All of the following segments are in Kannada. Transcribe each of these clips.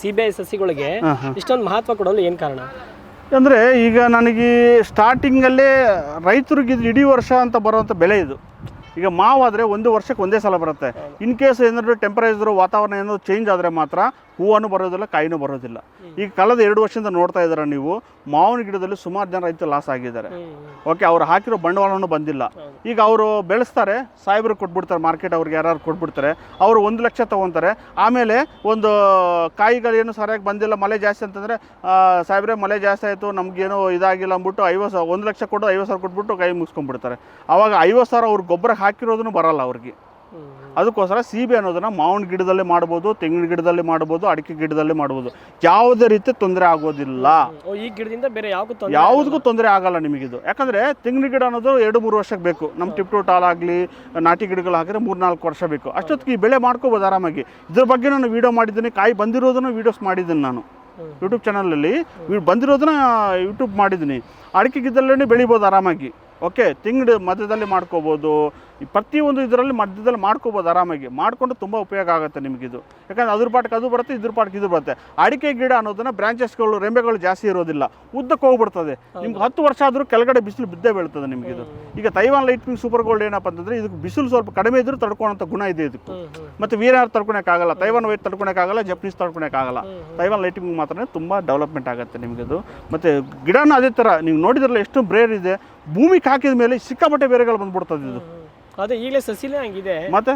ಸಿ ಬಿ ಸಸಿಗಳಿಗೆ ಇಷ್ಟೊಂದು ಮಹತ್ವ ಕೊಡಲು ಏನು ಕಾರಣ? ಅಂದರೆ ಈಗ ನನಗೆ ಸ್ಟಾರ್ಟಿಂಗಲ್ಲೇ ರೈತರಿಗೆ ಇಡೀ ವರ್ಷ ಅಂತ ಬರುವಂಥ ಬೆಲೆ ಇದು. ಈಗ ಮಾವಾದರೆ ಒಂದು ವರ್ಷಕ್ಕೆ ಒಂದೇ ಸಲ ಬರುತ್ತೆ. ಇನ್ ಕೇಸ್ ಏನಾದರೂ ಟೆಂಪರೇಚರ್ ವಾತಾವರಣ ಏನಾದರೂ ಚೇಂಜ್ ಆದರೆ ಮಾತ್ರ ಹೂವನ್ನು ಬರೋದಿಲ್ಲ ಕಾಯಿನೂ ಬರೋದಿಲ್ಲ. ಈಗ ಕಳೆದ ಎರಡು ವರ್ಷದಿಂದ ನೋಡ್ತಾ ಇದ್ದಾರೆ ನೀವು ಮಾವಿನ ಗಿಡದಲ್ಲಿ ಸುಮಾರು ಜನ ರೈತರು ಲಾಸ್ ಆಗಿದ್ದಾರೆ. ಓಕೆ ಅವ್ರು ಹಾಕಿರೋ ಬಂಡವಾಳನೂ ಬಂದಿಲ್ಲ. ಈಗ ಅವರು ಬೆಳೆಸ್ತಾರೆ ಸಾಹೇಬ್ರಿಗೆ ಕೊಟ್ಬಿಡ್ತಾರೆ ಮಾರ್ಕೆಟ್ ಅವ್ರಿಗೆ ಯಾರು ಕೊಟ್ಬಿಡ್ತಾರೆ ಅವರು ಒಂದು ಲಕ್ಷ ತೊಗೊತಾರೆ. ಆಮೇಲೆ ಒಂದು ಕಾಯಿಗಳೇನು ಸರಿಯಾಗಿ ಬಂದಿಲ್ಲ ಮಳೆ ಜಾಸ್ತಿ ಅಂತಂದರೆ ಸಾಹೇಬ್ರೆ ಮಳೆ ಜಾಸ್ತಿ ಆಯಿತು ನಮಗೇನು ಇದಾಗಿಲ್ಲ ಅಂದ್ಬಿಟ್ಟು ಐವತ್ತು ಸಾವಿರ ಒಂದು ಲಕ್ಷ ಕೊಟ್ಟು ಐವತ್ತು ಸಾವಿರ ಕೊಟ್ಬಿಟ್ಟು ಕೈ ಮುಗಿಸ್ಕೊಂಡ್ಬಿಡ್ತಾರೆ. ಆವಾಗ ಐವತ್ತು ಸಾವಿರ ಅವ್ರು ಗೊಬ್ಬರ ಹಾಕಿರೋದನ್ನು ಬರಲ್ಲ ಅವ್ರಿಗೆ. ಅದಕ್ಕೋಸ್ಕರ ಸೀಬೆ ಅನ್ನೋದನ್ನು ಮಾವಿನ ಗಿಡದಲ್ಲೇ ಮಾಡ್ಬೋದು ತೆಂಗಿನ ಗಿಡದಲ್ಲಿ ಮಾಡ್ಬೋದು ಅಡಿಕೆ ಗಿಡದಲ್ಲಿ ಮಾಡ್ಬೋದು. ಯಾವುದೇ ರೀತಿ ತೊಂದರೆ ಆಗೋದಿಲ್ಲ. ಈ ಗಿಡದಿಂದ ಬೇರೆ ಯಾವುದಕ್ಕೂ ತೊಂದರೆ ಆಗಲ್ಲ ನಿಮಗಿದು. ಯಾಕಂದರೆ ತೆಂಗಿನ ಗಿಡ ಅನ್ನೋದು ಎರಡು ಮೂರು ವರ್ಷಕ್ಕೆ ಬೇಕು. ನಮ್ಮ ಟಿಪ್ ಟು ಟಾಲ್ ಆಗಲಿ ನಾಟಿ ಗಿಡಗಳು ಹಾಕಿದ್ರೆ ಮೂರು ನಾಲ್ಕು ವರ್ಷ ಬೇಕು. ಅಷ್ಟೊತ್ತಿಗೆ ಈ ಬೆಳೆ ಮಾಡ್ಕೋಬೋದು ಆರಾಮಾಗಿ. ಇದ್ರ ಬಗ್ಗೆ ನಾನು ವೀಡಿಯೋ ಮಾಡಿದ್ದೀನಿ. ಕಾಯಿ ಬಂದಿರೋದನ್ನು ವೀಡಿಯೋಸ್ ಮಾಡಿದ್ದೀನಿ ನಾನು. ಯೂಟ್ಯೂಬ್ ಚಾನಲಲ್ಲಿ ಬಂದಿರೋದನ್ನ ಯೂಟ್ಯೂಬ್ ಮಾಡಿದ್ದೀನಿ. ಅಡಿಕೆ ಗಿಡದಲ್ಲೇ ಬೆಳಿಬೋದು ಆರಾಮಾಗಿ. ಓಕೆ ತಿಂಗಳು ಮಧ್ಯದಲ್ಲಿ ಮಾಡ್ಕೋಬೋದು. ಪ್ರತಿಯೊಂದು ಇದರಲ್ಲಿ ಮಧ್ಯದಲ್ಲಿ ಮಾಡ್ಕೋಬೋದು ಆರಾಮಾಗಿ. ಮಾಡಿಕೊಂಡು ತುಂಬ ಉಪಯೋಗ ಆಗುತ್ತೆ ನಿಮಗಿದು ಯಾಕಂದ್ರೆ ಅದ್ರ ಪಾಟಕ್ಕೆ ಅದು ಬರುತ್ತೆ ಇದ್ರ ಪಾಟಕ್ಕೆ ಇದು ಬರುತ್ತೆ. ಅಡಿಕೆ ಗಿಡ ಅನ್ನೋದನ್ನು ಬ್ರಾಂಚಸ್ಗಳು ರೆಂಬೆಗಳು ಜಾಸ್ತಿ ಇರೋದಿಲ್ಲ. ಉದ್ದಕ್ಕೆ ಹೋಗ್ಬಿಡ್ತದೆ. ನಿಮ್ಗೆ ಹತ್ತು ವರ್ಷ ಆದರೂ ಕೆಳಗಡೆ ಬಿಸಿಲು ಬಿದ್ದೇ ಬೀಳ್ತದೆ ನಿಮಗಿದು ಈಗ Taiwan light pink super gold ಏನಪ್ಪ ಅಂತಂದರೆ ಇದಕ್ಕೆ ಬಿಸಿಲು ಸ್ವಲ್ಪ ಕಡಿಮೆ ಇದ್ರೂ ತಡ್ಕೊಳೋಂಥ ಗುಣ ಇದೆ ಇದಕ್ಕೆ. ಮತ್ತು ವೀರಾರ್ ತಡ್ಕೊಳಕ್ಕಾಗಲ್ಲ ತೈವಾನ್ ವೈಟ್ ತಡ್ಕೊಳಕ್ಕಾಗಲ್ಲ ಜಪನೀಸ್ ತಡ್ಕೊಳಕ್ಕಾಗಲ್ಲ ತೈವಾನ್ ಲೈಟಿಂಗ್ ಮಾತ್ರ ತುಂಬ ಡೆವಲಪ್ಮೆಂಟ್ ಆಗುತ್ತೆ ನಿಮಗಿದು ಮತ್ತು ಗಿಡನ ಅದೇ ಥರ ನೀವು ನೋಡಿದ್ರಲ್ಲ ಎಷ್ಟು ಬ್ರೇರ್ ಇದೆ. ಭೂಮಿಗೆ ಹಾಕಿದ ಮೇಲೆ ಸಿಕ್ಕಾಪಟ್ಟೆ ಬೇರೆಗಳು ಬಂದ್ಬಿಡ್ತದೆ ಇದು. ಅದೇ ಈಗಲೇ ಸಸಿಲೇ ಹಂಗಿದೆ. ಮತ್ತೆ?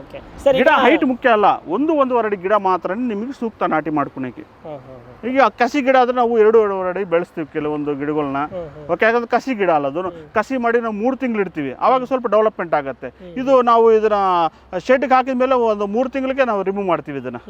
ಓಕೆ ಸರ್ ಗಿಡ ಹೈಟ್ ಮುಖ್ಯ ಅಲ್ಲ. ಒಂದು ಒಂದೂವರೆ ಅಡಿ ಗಿಡ ಮಾತ್ರ ನಿಮಗೆ ಸೂಕ್ತ ನಾಟಿ ಮಾಡ್ಕೊಳಕ್ಕೆ. ಈಗ ಕಸಿ ಗಿಡ ಆದ್ರೆ ನಾವು ಎರಡು ಎರಡೂವರೆ ಅಡಿ ಬೆಳೆಸ್ತೀವಿ ಕೆಲವೊಂದು ಗಿಡಗಳನ್ನ ಓಕೆ ಯಾಕಂದ್ರೆ ಕಸಿ ಗಿಡ ಅಲ್ಲ ಅದು. ಕಸಿ ಮಾಡಿ ನಾವು ಮೂರು ತಿಂಗಳು ಇಡ್ತೀವಿ. ಆವಾಗ ಸ್ವಲ್ಪ ಡೆವಲಪ್ಮೆಂಟ್ ಆಗುತ್ತೆ. ಇದು ನಾವು ಇದನ್ನ ಶೆಡ್ಗೆ ಹಾಕಿದ ಮೇಲೆ ಒಂದು ಮೂರು ತಿಂಗಳಿಗೆ ನಾವು ರಿಮೂವ್ ಮಾಡ್ತೀವಿ ಇದನ್ನ.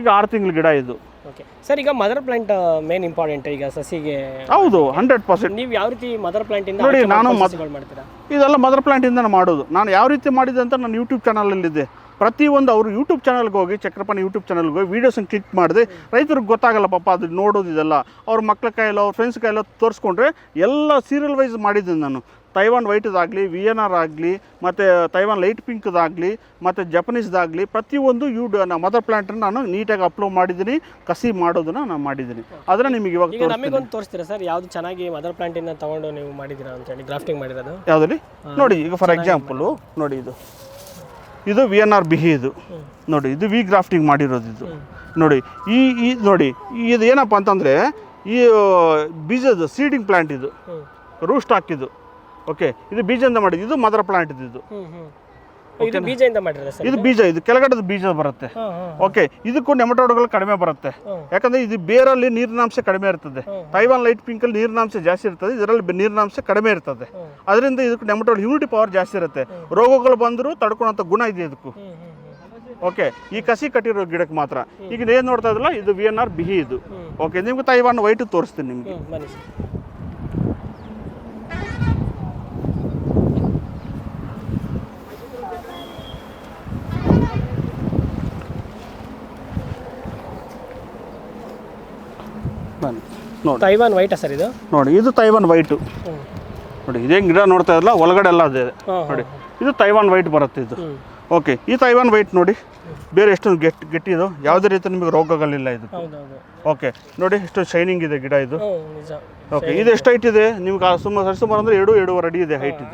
ಈಗ ಆರು ತಿಂಗಳ ಗಿಡ ಇದು. ಓಕೆ. ಸರ್ ಈಗ ಮದರ್ ಪ್ಲಾಂಟ್ ಮೇನ್ ಇಂಪಾರ್ಟೆಂಟ್ ಈಗ ಸಸಿಗೆ ಹೌದು ಹಂಡ್ರೆಡ್ ಪರ್ಸೆಂಟ್ ನೀವು ಯಾವ ರೀತಿ ಮದರ್ ಪ್ಲಾಂಟ್ ಇಂದ ನೋಡಿ, ನಾನು ಮಾಡ್ತೀರಾ? ಇದೆಲ್ಲ ಮದರ್ ಪ್ಲಾಂಟ್ ಇಂದ ಮಾಡೋದು. ನಾನು ಯಾವ ರೀತಿ ಮಾಡಿದೆ ಅಂತ ನನ್ನ ಯೂಟ್ಯೂಬ್ ಚಾನಲಲ್ಲಿದೆ ಪ್ರತಿಯೊಂದು ಅವರು ಯೂಟ್ಯೂಬ್ ಚಾನಲ್ಗೆ ಹೋಗಿ ಚಕ್ರಪಾಣಿ ಯೂಟ್ಯೂಬ್ ಚಾನಲ್ಗೆ ಹೋಗಿ ವೀಡಿಯೋಸನ್ನು ಕ್ಲಿಕ್ ಮಾಡಿದೆ ರೈತರಿಗೆ ಗೊತ್ತಾಗಲ್ಲ ಪಾಪ ಅದು ನೋಡೋದು ಇದೆಲ್ಲ. ಅವ್ರ ಮಕ್ಳ ಕೈಯಲ್ಲೋ ಅವ್ರ ಫ್ರೆಂಡ್ಸ್ ಕೈಯಲ್ಲೋ ತೋರಿಸ್ಕೊಂಡ್ರೆ ಎಲ್ಲ ಸೀರಿಯಲ್ ವೈಸ್ ಮಾಡಿದ್ದೀನಿ ನಾನು. ತೈವಾನ್ ವೈಟ್ದಾಗಲಿ ವಿ ಎನ್ ಆರ್ ಆಗಲಿ ಮತ್ತು ತೈವಾನ್ ಲೈಟ್ ಪಿಂಕ್ದಾಗಲಿ ಮತ್ತು ಜಪನೀಸ್ದಾಗಲಿ ಪ್ರತಿಯೊಂದು ಯೂ ಮದರ್ ಪ್ಲಾಂಟನ್ನು ನಾನು ನೀಟಾಗಿ ಅಪ್ಲೋಡ್ ಮಾಡಿದ್ದೀನಿ ಕಸಿ ಮಾಡೋದನ್ನು ನಾನು ಮಾಡಿದ್ದೀನಿ. ಅದನ್ನು ನಿಮಗೆ ಇವಾಗ ನಮಗೊಂದು ತೋರಿಸ್ತೀರಾ ಸರ್ ಯಾವುದು ಚೆನ್ನಾಗಿ ಮದರ್ ಪ್ಲಾಂಟ್ ಇಂದ ತಗೊಂಡು ನೀವು ಮಾಡಿದ್ದೀರಾ ಅಂತ ಹೇಳಿ ಗ್ರಾಫ್ಟಿಂಗ್ ಮಾಡಿರೋದು? ಯಾವುದಲ್ಲಿ ನೋಡಿ ಈಗ ಫಾರ್ ಎಕ್ಸಾಂಪಲು ನೋಡಿ ಇದು. ಇದು ವಿ ಎನ್ ಆರ್ ಬಿಹಿ ಇದು. ನೋಡಿ ಇದು ವಿ ಗ್ರಾಫ್ಟಿಂಗ್ ಮಾಡಿರೋದು ಇದು. ನೋಡಿ ಈ ಈ ನೋಡಿ ಇದು ಏನಪ್ಪ ಅಂತಂದರೆ ಈ ಬೀಜದ ಸೀಡಿಂಗ್ ಪ್ಲಾಂಟ್ ಇದು. ರೂಸ್ಟ್ ಹಾಕಿದ್ದು. ಓಕೆ ಇದು ಬೀಜದಿಂದ ಮಾಡಿದ್ದು. ಇದು ಮದರ್ ಪ್ಲಾಂಟ್ ಇದು ಇದು ಬೀಜದಿಂದ ಮಾಡಿರೋದು ಸರ್? ಇದು ಬೀಜ ಇದು ಕೆಳಗಡೆದು ಬೀಜ ಬರುತ್ತೆ. ಓಕೆ ಇದಕ್ಕೂ ನೆಮಟೋಡ್ಗಳು ಕಡಿಮೆ ಬರುತ್ತೆ. ಯಾಕಂದ್ರೆ ಇದು ಬೇರಲ್ಲಿ ನೀರಿನಾಂಶ ಕಡಿಮೆ ಇರ್ತದೆ. ತೈವಾನ್ ಲೈಟ್ ಪಿಂಕ್ ಅಲ್ಲಿ ನೀರಿನಾಂಶ ಜಾಸ್ತಿ ಇರ್ತದೆ ಇದರಲ್ಲಿ ನೀರಿನಾಂಶ ಕಡಿಮೆ ಇರ್ತದೆ. ಅದರಿಂದ ಇದಕ್ಕೆ ನೆಮಟೋಡ್ ಹ್ಯೂಮಿಡಿಟಿ ಪವರ್ ಜಾಸ್ತಿ ಇರುತ್ತೆ. ರೋಗಗಳು ಬಂದರೂ ತಡ್ಕೊಳ್ಳೋಂಥ ಗುಣ ಇದೆ ಇದಕ್ಕೂ. ಓಕೆ ಈ ಕಸಿ ಕಟ್ಟಿರೋ ಗಿಡಕ್ಕೆ ಮಾತ್ರ. ಈಗ ಏನು ನೋಡ್ತಾ ಇದ್ರಲ್ಲ ಇದು ವಿ ಎನ್ ಆರ್ ಬಿಹಿ ಇದು. ಓಕೆ ನಿಮ್ಗೆ ತೈವಾನ್ ವೈಟ್ ತೋರಿಸ್ತೀನಿ ನಿಮಗೆ ಹ್ಮ್ ಬನ್ನಿ ಸರ್ ಬನ್ನಿ ನೋಡಿ. ತೈವಾನ್ ವೈಟಾ ಸರ್ ಇದು? ನೋಡಿ ಇದು ತೈವಾನ್ ವೈಟು ನೋಡಿ ಇದೇ ಗಿಡ ನೋಡ್ತಾ ಇರಲ್ಲ ಒಳಗಡೆ ಎಲ್ಲ ಅದೇ. ನೋಡಿ ಇದು ತೈವಾನ್ ವೈಟ್ ಬರುತ್ತೆ ಇದು. ಓಕೆ ಈ ತೈವಾನ್ ವೈಟ್ ನೋಡಿ ಬೇರೆ ಎಷ್ಟು ಗೆಟ್ ಗೆಟ್ಟಿದು ಯಾವುದೇ ರೀತಿ ನಿಮಗೆ ರೋಗಗಳಿಲ್ಲ ಇದು. ಓಕೆ ನೋಡಿ ಎಷ್ಟು ಶೈನಿಂಗ್ ಇದೆ ಗಿಡ ಇದು. ಓಕೆ ಇದು ಎಷ್ಟು ಹೈಟ್ ಇದೆ? ನಿಮ್ಗೆ ಸುಮಾರು ಸರಿಸುಮಾರು ಅಂದರೆ ಎರಡು ಎರಡೂವರೆ ಅಡಿ ಇದೆ ಹೈಟ್ ಇದೆ.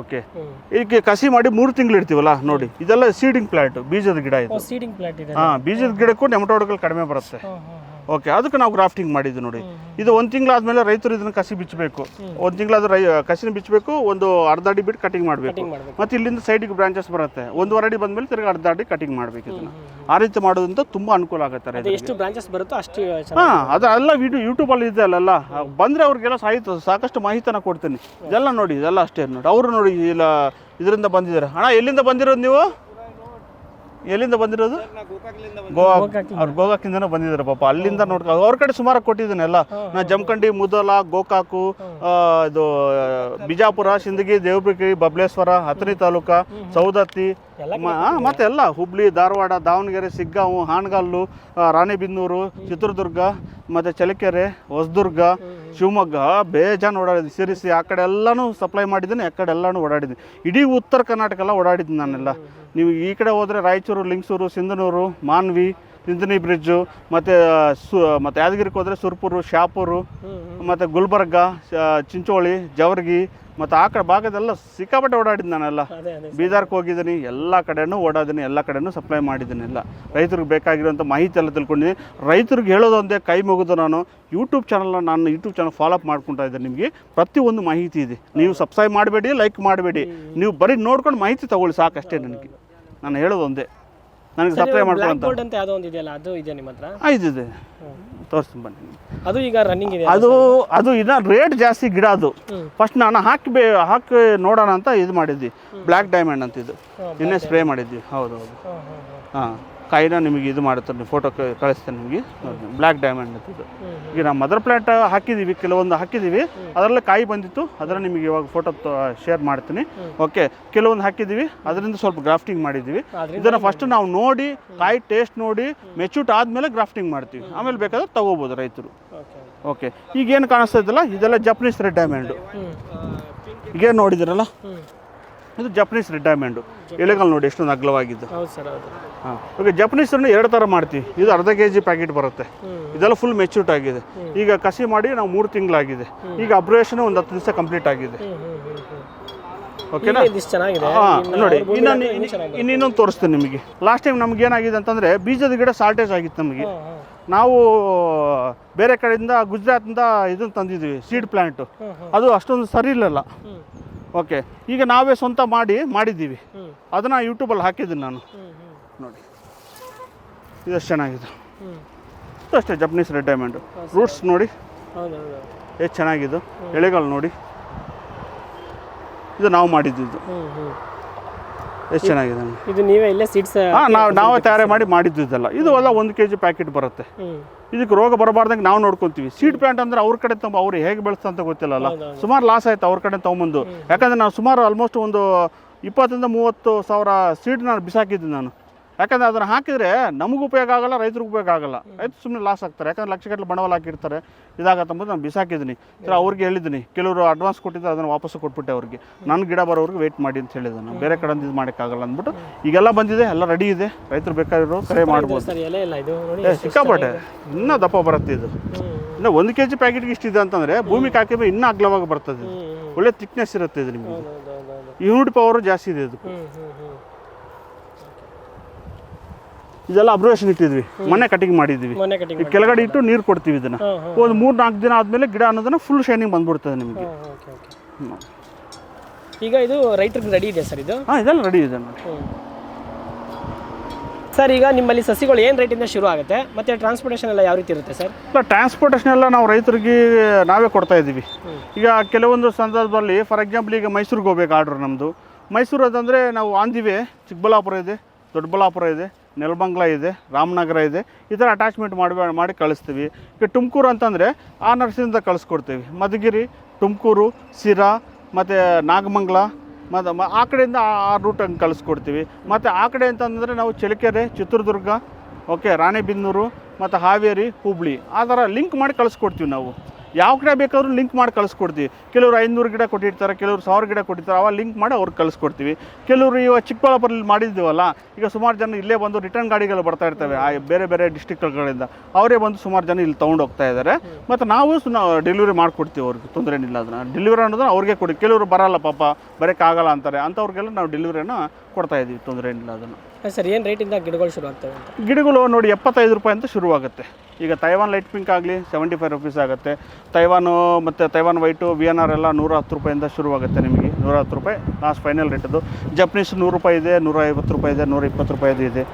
ಓಕೆ. ಇದಕ್ಕೆ ಕಸಿ ಮಾಡಿ ಮೂರು ತಿಂಗಳು ಇಡ್ತೀವಲ್ಲ ನೋಡಿ ಇದೆಲ್ಲ ಸೀಡಿಂಗ್ ಪ್ಲಾಂಟ್ ಬೀಜದ ಗಿಡ ಇದು. ಹಾಂ ಬೀಜದ ಗಿಡಕ್ಕೂ ನೆಮಟೋಡ್ಗಳು ಕಡಿಮೆ ಬರುತ್ತೆ. ಓಕೆ ಅದಕ್ಕೆ ನಾವು ಗ್ರಾಫ್ಟಿಂಗ್ ಮಾಡಿದ್ದು ನೋಡಿ. ಇದು ಒಂದು ತಿಂಗಳಾದ್ಮೇಲೆ ರೈತರು ಇದನ್ನ ಕಸಿ ಬಿಚ್ಚಬೇಕು. ಒಂದು ತಿಂಗಳಾದ ರೈ ಕಸಿನ ಬಿಚ್ಚಬೇಕು ಒಂದು ಅರ್ಧ ಅಡಿ ಬಿಟ್ಟು ಕಟಿಂಗ್ ಮಾಡಬೇಕು. ಮತ್ತು ಇಲ್ಲಿಂದ ಸೈಡಿಗೆ ಬ್ರಾಂಚಸ್ ಬರುತ್ತೆ. ಒಂದೂವರೆ ಅಡಿ ಬಂದ್ಮೇಲೆ ತಿರ್ಗಿ ಅರ್ಧ ಅಡಿ ಕಟಿಂಗ್ ಮಾಡಬೇಕು ಇದನ್ನ. ಆ ರೀತಿ ಮಾಡೋದ್ರಿಂದ ತುಂಬ ಅನುಕೂಲ ಆಗುತ್ತೆ ಎಷ್ಟು ಬ್ರಾಂಚಸ್ ಬರುತ್ತೋ ಅಷ್ಟು ಹಾಂ ಅದು ಎಲ್ಲ ವಿಡಿಯೋ ಯೂಟ್ಯೂಬಲ್ಲಿ ಇದೆ ಅಲ್ಲೆಲ್ಲ. ಬಂದರೆ ಅವ್ರಿಗೆಲ್ಲ ಸಾಹಿತ್ಯ ಸಾಕಷ್ಟು ಮಾಹಿತಿನ ಕೊಡ್ತೀನಿ. ಇದೆಲ್ಲ ನೋಡಿ ಇದೆಲ್ಲ ಅಷ್ಟೇ ನೋಡಿ. ಅವರು ನೋಡಿ ಇಲ್ಲ ಇದರಿಂದ ಬಂದಿದ್ದಾರೆ. ಅಣ್ಣ ಎಲ್ಲಿಂದ ಬಂದಿರೋದು ನೀವು? ಎಲ್ಲಿಂದ ಬಂದಿರೋದು? ಗೋವಾ ಅವ್ರು ಗೋಕಾಕಿಂದನೇ ಬಂದಿದ್ದಾರೆ ಪಾಪ. ಅಲ್ಲಿಂದ ನೋಡ್ಕೊ ಅವ್ರ ಕಡೆ ಸುಮಾರು ಕೊಟ್ಟಿದ್ದೀನಿ ಎಲ್ಲ. ನಾ ಜಮಖಂಡಿ ಮುದಲ ಗೋಕಾಕು ಇದು ಬಿಜಾಪುರ ಸಿಂದಗಿ ದೇವಬ್ರಿಗಿ ಬಬ್ಲೇಶ್ವರ ಹತ್ತನಿ ತಾಲೂಕ ಸೌದತ್ತಿ ಮತ್ತೆ ಎಲ್ಲ. ಹುಬ್ಳಿ ಧಾರವಾಡ ದಾವಣಗೆರೆ ಸಿಗ್ಗಾವು ಹಾನಗಲ್ಲು ರಾಣಿಬಿನ್ನೂರು ರಾಣೆಬೆನ್ನೂರು ಚಿತ್ರದುರ್ಗ ಮತ್ತು ಚಳ್ಳಕೆರೆ ಹೊಸದುರ್ಗ ಶಿವಮೊಗ್ಗ ಬೇಜಾನ್ ಓಡಾಡಿದ್ದೀನಿ ಸಿರಿಸಿ ಆ ಕಡೆ ಎಲ್ಲನೂ ಸಪ್ಲೈ ಮಾಡಿದ್ದೀನಿ ಆ ಕಡೆ ಎಲ್ಲನೂ ಓಡಾಡಿದ್ದೀನಿ. ಇಡೀ ಉತ್ತರ ಕರ್ನಾಟಕ ಎಲ್ಲ ಓಡಾಡಿದ್ದೀನಿ ನಾನೆಲ್ಲ. ನೀವು ಈ ಕಡೆ ಹೋದರೆ ರಾಯಚೂರು ಲಿಂಗಸೂರು ಸಿಂಧನೂರು ಮಾನ್ವಿ ಸಿಂಧನಿ ಬ್ರಿಡ್ಜು ಮತ್ತು ಸು ಮತ್ತು ಯಾದಗಿರಿಗೆ ಹೋದರೆ ಸುರ್ಪುರು ಶಾಪುರು ಮತ್ತು ಗುಲ್ಬರ್ಗ ಚಿಂಚೋಳಿ ಜವರ್ಗಿ ಮತ್ತು ಆ ಕಡೆ ಭಾಗದೆಲ್ಲ ಸಿಕ್ಕಾಪಟ್ಟೆ ಓಡಾಡಿದ್ದು ನಾನೆಲ್ಲ. ಬೀದಾರ್ಕ್ ಬೀದರ್ಗೆ ಹೋಗಿದ್ದೀನಿ ಎಲ್ಲ ಕಡೆನೂ ಓಡಾದಿನಿ ಎಲ್ಲ ಕಡೆನೂ ಸಪ್ಲೈ ಮಾಡಿದ್ದೀನಿ ಎಲ್ಲ. ರೈತರಿಗೆ ಬೇಕಾಗಿರೋಂಥ ಮಾಹಿತಿ ಎಲ್ಲ ತಿಳ್ಕೊಂಡಿದ್ದೀನಿ. ರೈತರಿಗೆ ಹೇಳೋದೊಂದೇ ಕೈ ಮುಗಿದು ನಾನು ಯೂಟ್ಯೂಬ್ ಚಾನಲ್ನ ನಾನು ಯೂಟ್ಯೂಬ್ ಚಾನಲ್ ಫಾಲೋ ಅಪ್ ಮಾಡ್ಕೊತಾ ಇದ್ದೆ ನಿಮಗೆ. ಪ್ರತಿಯೊಂದು ಮಾಹಿತಿ ಇದೆ. ನೀವು ಸಬ್ಸ್ಕ್ರೈಬ್ ಮಾಡಬೇಡಿ ಲೈಕ್ ಮಾಡಬೇಡಿ. ನೀವು ಬರೀ ನೋಡ್ಕೊಂಡು ಮಾಹಿತಿ ತೊಗೊಳ್ಳಿ ಸಾಕಷ್ಟೇ ನನಗೆ. ನಾನು ಹೇಳೋದು ಒಂದೇ. ನನಗೆ ಸಪ್ಲೈ ಮಾಡ್ಕೊಳ್ಳೋಂಥ ಗೋಲ್ಡ್ ಅಂತ. ಯಾವುದೋ ಒಂದು ಇದೆಯಲ್ಲ ಅದು ಇದೆ ನಿಮ್ಮ ಹತ್ರ? ಆ, ಇದಿದೆ ತೋರಿಸ್ತೀನಿ ಬನ್ನಿ. ಅದು ಈಗ ರನ್ನಿಂಗ್ ಇದೆ ಅದು ಅದು ಇನ್ನ ರೇಟ್ ಜಾಸ್ತಿ ಗಿಡ ಅದು. ಫಸ್ಟ್ ನಾನು ಹಾಕಿ ಬೇ ಹಾಕಿ ನೋಡೋಣ ಅಂತ ಇದು ಮಾಡಿದ್ವಿ. ಬ್ಲ್ಯಾಕ್ ಡೈಮಂಡ್ ಅಂತ ಇದು ನಿನ್ನೆ ಇನ್ನೇ ಸ್ಪ್ರೇ ಮಾಡಿದ್ವಿ. ಹೌದು ಹೌದು ಹಾಂ. ಕಾಯಿನ ನಿಮಗೆ ಇದು ಮಾಡುತ್ತೆ ನೀವು ಫೋಟೋ ಕಳಿಸ್ತೇನೆ ನಿಮಗೆ. ಬ್ಲ್ಯಾಕ್ ಡೈಮಂಡ್ ಅಂತ ಇದು. ಈಗ ನಾವು ಮದರ್ ಪ್ಲಾಂಟ್ ಹಾಕಿದ್ದೀವಿ ಕೆಲವೊಂದು ಹಾಕಿದ್ದೀವಿ ಅದರಲ್ಲೇ ಕಾಯಿ ಬಂದಿತ್ತು ಅದರ ನಿಮಗೆ ಇವಾಗ ಫೋಟೋ ಶೇರ್ ಮಾಡ್ತೀನಿ. ಓಕೆ ಕೆಲವೊಂದು ಹಾಕಿದ್ದೀವಿ ಅದರಿಂದ ಸ್ವಲ್ಪ ಗ್ರಾಫ್ಟಿಂಗ್ ಮಾಡಿದ್ದೀವಿ ಇದನ್ನು ಫಸ್ಟ್ ನಾವು ನೋಡಿ ಕಾಯಿ ಟೇಸ್ಟ್ ನೋಡಿ ಮೆಚ್ಯೂಟ್ ಆದಮೇಲೆ ಗ್ರಾಫ್ಟಿಂಗ್ ಮಾಡ್ತೀವಿ. ಆಮೇಲೆ ಬೇಕಾದ್ರೆ ತಗೋಬೋದು ರೈತರು. ಓಕೆ ಈಗೇನು ಕಾಣಿಸ್ತಾ ಇದ್ದಲ್ಲ ಇದೆಲ್ಲ ಜಪನೀಸ್ ರೆಡ್ ಡೈಮಂಡು ಈಗೇನು ನೋಡಿದಿರಲ್ಲ? ಇದು ಜಪನೀಸ್ ರೆಡ್ ಡೈಮಂಡು ನೋಡಿ ಎಷ್ಟೊಂದು ಅಗ್ಲವಾಗಿದ್ದು ಹೌದು ಸರ್ ಹೌದು. ಹಾಂ ಓಕೆ ಜಪನೀಸನ್ನು ಎರಡು ಥರ ಮಾಡ್ತೀವಿ. ಇದು ಅರ್ಧ ಕೆ ಜಿ ಪ್ಯಾಕೆಟ್ ಬರುತ್ತೆ ಇದೆಲ್ಲ ಫುಲ್ ಮೆಚ್ಯೂರ್ಟ್ ಆಗಿದೆ. ಈಗ ಕಸಿ ಮಾಡಿ ನಾವು ಮೂರು ತಿಂಗಳಾಗಿದೆ. ಈಗ ಅಬ್ರೇಷನ್ ಒಂದು ಹತ್ತು ದಿವಸ ಕಂಪ್ಲೀಟ್ ಆಗಿದೆ. ಓಕೆನಾ ಚೆನ್ನಾಗಿದೆ. ಹಾಂ ನೋಡಿ ಇನ್ನೊಂದು ಇನ್ನೊಂದು ತೋರಿಸ್ತೇನೆ ನಿಮಗೆ. ಲಾಸ್ಟ್ ಟೈಮ್ ನಮ್ಗೆ ಏನಾಗಿದೆ ಅಂತಂದರೆ ಬೀಜದ ಗಿಡ ಶಾರ್ಟೇಜ್ ಆಗಿತ್ತು ನಮಗೆ. ನಾವು ಬೇರೆ ಕಡೆಯಿಂದ ಗುಜರಾತಿಂದ ಇದನ್ನು ತಂದಿದ್ವಿ ಸೀಡ್ ಪ್ಲ್ಯಾಂಟು ಅದು ಅಷ್ಟೊಂದು ಸರಿ ಇಲ್ಲಲ್ಲ. ಓಕೆ. ಈಗ ನಾವೇ ಸ್ವಂತ ಮಾಡಿ ಮಾಡಿದ್ದೀವಿ. ಅದನ್ನ ಯೂಟ್ಯೂಬಲ್ಲಿ ಹಾಕಿದ್ದೀನಿ ನಾನು. ನೋಡಿ. ಇದಷ್ಟು ಚೆನ್ನಾಗಿದೆ. ಅಷ್ಟೇ ಜಪನೀಸ್ ರೆಡ್ ಡೈಮಂಡು ರೂಟ್ಸ್ ನೋಡಿ. ಎಷ್ಟು ಚೆನ್ನಾಗಿದ್ದು ಎಳೆಗಳು ನೋಡಿ. ಇದು ನಾವು ಮಾಡಿದ್ದು ಹ್ಞೂ ಹ್ಞೂ ಎಷ್ಟು ಚೆನ್ನಾಗಿದೆ ಇದು ನೀವೇ ಇಲ್ಲೇ ಸೀಡ್ಸ್ ಹಾಂ ನಾವು ನಾವೇ ತಯಾರಿ ಮಾಡಿ ಮಾಡಿದ್ದು ಇದೆಲ್ಲ ಇದು ಎಲ್ಲ ಒಂದು ಕೆ ಜಿ ಪ್ಯಾಕೆಟ್ ಬರುತ್ತೆ ಇದಕ್ಕೆ ರೋಗ ಬರಬಾರ್ದಂಗೆ ನಾವು ನೋಡ್ಕೊತೀವಿ. ಸೀಡ್ ಪ್ಲಾಂಟ್ ಅಂದ್ರೆ ಅವ್ರ ಕಡೆ ತುಂಬ ಅವ್ರು ಹೇಗೆ ಬೆಳೆಸ್ತಾ ಅಂತ ಗೊತ್ತಿಲ್ಲಲ್ಲ. ಸುಮಾರು ಲಾಸ್ ಆಯ್ತು ಅವ್ರ ಕಡೆ ತೊಗೊಂಬಂದು. ಯಾಕಂದ್ರೆ ನಾವು ಸುಮಾರು ಆಲ್ಮೋಸ್ಟ್ ಒಂದು ಇಪ್ಪತ್ತರಿಂದ ಮೂವತ್ತು ಸಾವಿರ ಸೀಡ್ ನಾನು ಬಿಸಾಕಿದ್ದೀನಿ ನಾನು. ಯಾಕಂದ್ರೆ ಅದನ್ನು ಹಾಕಿದರೆ ನಮಗೂ ಉಪಯೋಗ ಆಗಲ್ಲ ರೈತರಿಗೆ ಉಪಯೋಗ ಆಗಲ್ಲ. ರೈತರು ಸುಮ್ಮನೆ ಲಾಸ್ ಆಗ್ತಾರೆ. ಯಾಕಂದ್ರೆ ಲಕ್ಷಗಟ್ಟಲೆ ಬಂಡವಾಳ ಹಾಕಿರ್ತಾರೆ. ಇದಾಗತ್ತಂಬುದು ನಾನು ಬಿಸಾಕಿದ್ದೀನಿ. ಸರ್ ಅವ್ರಿಗೆ ಹೇಳಿದ್ದೀನಿ. ಕೆಲವರು ಅಡ್ವಾನ್ಸ್ ಕೊಟ್ಟಿದ್ದಾರೆ ಅದನ್ನು ವಾಪಸ್ ಕೊಟ್ಬಿಟ್ಟೆ ಅವ್ರಿಗೆ. ನನ್ನ ಗಿಡ ಬರೋವ್ರಿಗೆ ವೆಯ್ಟ್ ಮಾಡಿ ಅಂತ ಹೇಳಿದೆ ನಾನು ಬೇರೆ ಕಡೆಯಿಂದ ಇದು ಮಾಡೋಕ್ಕಾಗಲ್ಲ ಅಂದ್ಬಿಟ್ಟು ಈಗೆಲ್ಲ ಬಂದಿದೆ ಎಲ್ಲ ರೆಡಿ ಇದೆ. ರೈತರು ಬೇಕಾಗಿರೋ ಕರೆ ಮಾಡ್ಬೋದು. ಸಿಕ್ಕಾಪಟ್ಟೆ. ಇನ್ನೂ ದಪ್ಪ ಬರುತ್ತೆ ಇದು. ಇನ್ನೂ ಒಂದು ಕೆ ಜಿ ಪ್ಯಾಕೆಟ್ಗೆ ಇಷ್ಟಿದೆ ಅಂತಂದರೆ ಭೂಮಿಗೆ ಹಾಕಿದ್ರೆ ಇನ್ನೂ ಅಗ್ಲವಾಗಿ ಬರ್ತದೆ ಒಳ್ಳೆ ಥಿಕ್ನೆಸ್ ಇರುತ್ತೆ ಇದು ನಿಮಗೆ. ಯೂನಿಟ್ ಪವರು ಜಾಸ್ತಿ ಇದೆ ಇದು ಇದೆಲ್ಲ ಅಬ್ರೇಷನ್ ಇಟ್ಟಿದ್ವಿ. ಮನೆ ಕಟಿಂಗ್ ಮಾಡಿದ್ವಿ. ಈ ಕೆಳಗಡೆ ಇಟ್ಟು ನೀರು ಕೊಡ್ತೀವಿ ಇದನ್ನು. ಒಂದು ಮೂರು ನಾಲ್ಕು ದಿನ ಆದಮೇಲೆ ಗಿಡ ಅನ್ನೋದನ್ನ ಫುಲ್ ಶೈನಿಂಗ್ ಬಂದ್ಬಿಡ್ತದೆ ನಿಮಗೆ. ಈಗ ಇದು ರೈತರಿಗೆ ರೆಡಿ ಇದೆ ಸರ್ ಇದು? ಹಾಂ ಇದೆಲ್ಲ ರೆಡಿ ಇದೆ ನೋಡಿ. ಸರ್ ಈಗ ನಿಮ್ಮಲ್ಲಿ ಸಸಿಗಳು ಏನು ರೇಟಿಂದ ಶುರು ಆಗುತ್ತೆ? ಮತ್ತೆ ಟ್ರಾನ್ಸ್ಪೋರ್ಟೇಷನ್ ಎಲ್ಲ ಯಾವ ರೀತಿ ಇರುತ್ತೆ ಸರ್? ಇಲ್ಲ ಟ್ರಾನ್ಸ್ಪೋರ್ಟೇಷನ್ ಎಲ್ಲ ನಾವು ರೈತರಿಗೆ ನಾವೇ ಕೊಡ್ತಾ ಇದ್ದೀವಿ. ಈಗ ಕೆಲವೊಂದು ಸಂದರ್ಭದಲ್ಲಿ ಫಾರ್ ಎಕ್ಸಾಂಪಲ್ ಈಗ ಮೈಸೂರಿಗೆ ಹೋಗ್ಬೇಕು ಆರ್ಡ್ರ್ ನಮ್ಮದು ಮೈಸೂರು ಅದಂದರೆ ನಾವು ಆಂದಿವೆ ಚಿಕ್ಕಬಳ್ಳಾಪುರ ಇದೆ. ದೊಡ್ಡಬಳ್ಳಾಪುರ ಇದೆ ನೆಲಬಂಗ್ಲ ಇದೆ, ರಾಮನಗರ ಇದೆ. ಈ ಥರ ಅಟ್ಯಾಚ್ಮೆಂಟ್ ಮಾಡಿ ಮಾಡಿ ಕಳಿಸ್ತೀವಿ. ಈಗ ತುಮಕೂರು ಅಂತಂದರೆ ಆ ನರ್ಸಿಂದ ಕಳಿಸ್ಕೊಡ್ತೀವಿ. ಮಧುಗಿರಿ, ತುಮಕೂರು ಸಿರಾ ಮತ್ತು ನಾಗಮಂಗಲ ಮತ್ತು ಆ ಕಡೆಯಿಂದ ಆ- ಆ ರೂಟ್ ಹಂಗೆ ಕಳಿಸ್ಕೊಡ್ತೀವಿ. ಮತ್ತು ಆ ಕಡೆ ಅಂತಂದರೆ ನಾವು ಚಳ್ಳಕೆರೆ ಚಿತ್ರದುರ್ಗ ಓಕೆ ರಾಣೆಬೆನ್ನೂರು, ಮತ್ತು ಹಾವೇರಿ, ಹುಬ್ಳಿ. ಆ ಥರ ಲಿಂಕ್ ಮಾಡಿ ಕಳಿಸ್ಕೊಡ್ತೀವಿ ನಾವು. ಯಾವ ಕಡೆ ಬೇಕಾದ್ರು ಲಿಂಕ್ ಮಾಡಿ ಕಳಿಸ್ಕೊಡ್ತೀವಿ. ಕೆಲವರು ಐನೂರು ಗಿಡ ಕೊಟ್ಟಿರ್ತಾರೆ, ಕೆಲವರು ಸಾವಿರ ಗಿಡ ಕೊಟ್ಟಿರ್ತಾರೆ, ಅವಾಗ ಲಿಂಕ್ ಮಾಡಿ ಅವ್ರಿಗೆ ಕಳಿಸ್ಕೊಡ್ತೀವಿ. ಕೆಲವರು ಇವಾಗ ಚಿಕ್ಕಬಳ್ಳಾಪುರಲ್ಲಿ ಮಾಡಿದ್ದೀವಲ್ಲ ಈಗ ಸುಮಾರು ಜನ ಇಲ್ಲೇ ಬಂದು ರಿಟರ್ನ್ ಗಾಡಿಗಳು ಬರ್ತಾ ಇರ್ತವೆ, ಆ ಬೇರೆ ಬೇರೆ ಡಿಸ್ಟಿಕ್ಗಳಿಂದ ಅವರೇ ಬಂದು ಸುಮಾರು ಜನ ಇಲ್ಲಿ ತೊಗೊಂಡು ಹೋಗ್ತಾ ಇದ್ದಾರೆ ಮತ್ತು ನಾವು ಡೆಲಿವರಿ ಮಾಡಿಕೊಡ್ತೀವಿ ಅವ್ರಿಗೆ, ತೊಂದರೆ ಏನಿಲ್ಲ ಅದನ್ನು. ಡೆಲಿವರಿ ಅನ್ನೋದನ್ನ ಅವ್ರಿಗೆ ಕೊಡಿ. ಕೆಲವರು ಬರಲ್ಲ ಪಾಪ ಬರೋಕ್ಕಾಗಲ್ಲ ಅಂತಾರೆ. ಅಂಥವ್ರಿಗೆಲ್ಲ ನಾವು ಡೆಲಿವರಿಯನ್ನು ಕೊಡ್ತಾ ಇದ್ದೀವಿ ತೊಂದರೆ ಏನಿಲ್ಲ ಅದನ್ನು. ಸರ್, ಏನು ರೇಟಿಂದ ಗಿಡಗಳು ಶುರು ಆಗ್ತವೆ ಗಿಡಗಳು ನೋಡಿ ಎಪ್ಪತ್ತೈದು ರೂಪಾಯಿ ಅಂತ ಶುರುವಾಗುತ್ತೆ. ಈಗ ತೈವಾನ್ ಲೈಟ್ ಪಿಂಕ್ ಆಗಲಿ ಸೆವೆಂಟಿ ಫೈವ್ ರುಪೀಸ್ ಆಗುತ್ತೆ. ತೈವಾನು ಮತ್ತು Taiwan white V N R ಎಲ್ಲ ನೂರ ಹತ್ತು ರೂಪಾಯಿಂದ ಶುರುವಾಗುತ್ತೆ ನಿಮಗೆ. ನೂರ ಹತ್ತು ರೂಪಾಯಿ ಲಾಸ್ಟ್ ಫೈನಲ್ ರೇಟದು ಜಪ್ನೀಸ್ ನೂರು ರೂಪಾಯಿ ಇದೆ ನೂರ ಐವತ್ತು ರೂಪಾಯಿ ಇದೆ ನೂರ ಇಪ್ಪತ್ತು ರೂಪಾಯಿದು ಇದೆ.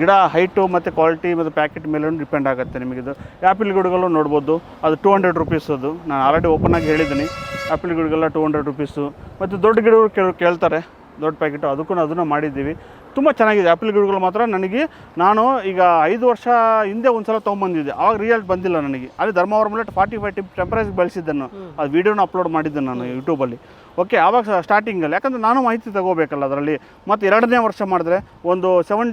ಗಿಡ ಹೈಟು ಮತ್ತು ಕ್ವಾಲಿಟಿ ಮತ್ತು ಪ್ಯಾಕೆಟ್ ಮೇಲೂ ಡಿಪೆಂಡ್ ಆಗುತ್ತೆ ನಿಮಗಿದು ಆ್ಯಪಿಲ್ ಗಿಡಗಳು ನೋಡ್ಬೋದು, ಅದು ಟೂ ಹಂಡ್ರೆಡ್ ರುಪೀಸ್ ಅದು. ನಾನು ಆಲ್ರೆಡಿ ಓಪನ್ ಆಗಿ ಹೇಳಿದ್ದೀನಿ. ಆ್ಯಪಿಲ್ ಗಿಡಗೆಲ್ಲ ಟೂ ಹಂಡ್ರೆಡ್ ರುಪೀಸು ಮತ್ತು ದೊಡ್ಡ ಗಿಡಗಳು ಕೇಳ್, ಕೇಳ್ತಾರೆ. ದೊಡ್ಡ ಪ್ಯಾಕೆಟು ಅದಕ್ಕೂ ಅದನ್ನು ಮಾಡಿದ್ದೀವಿ. ತುಂಬ ಚೆನ್ನಾಗಿದೆ. ಆ್ಯಪಲ್ ಗಿಡಗಳು ಮಾತ್ರ ನನಗೆ ನಾನು ಈಗ ಐದು ವರ್ಷ ಹಿಂದೆ ಒಂದು ಸಲ ತೊಗೊಂಬಂದಿದ್ದೆ ಆವಾಗ ರಿಯಲ್ಟ್ ಬಂದಿಲ್ಲ ನನಗೆ. ಅಲ್ಲಿ ಧರ್ಮವರಮಲ್ಲಿ ಫಾರ್ಟಿ ಫೈವ್ ಟಿಪ್ ಟೆಂಪರೇಚರ್ ಬೆಳೆಸಿದ್ದೆ ನಾನು ಅದು ವೀಡಿಯೋನ ಅಪ್ಲೋಡ್ ಮಾಡಿದ್ದೆ ನಾನು ಯೂಟ್ಯೂಬಲ್ಲಿ ಓಕೆ ಆವಾಗ ಸ್ಟಾರ್ಟಿಂಗಲ್ಲಿ ಯಾಕಂದರೆ ನಾನು ಮಾಹಿತಿ ತಗೋಬೇಕಲ್ಲ ಅದರಲ್ಲಿ. ಮತ್ತು ಎರಡನೇ ವರ್ಷ ಮಾಡಿದ್ರೆ ಒಂದು ಸೆವೆನ್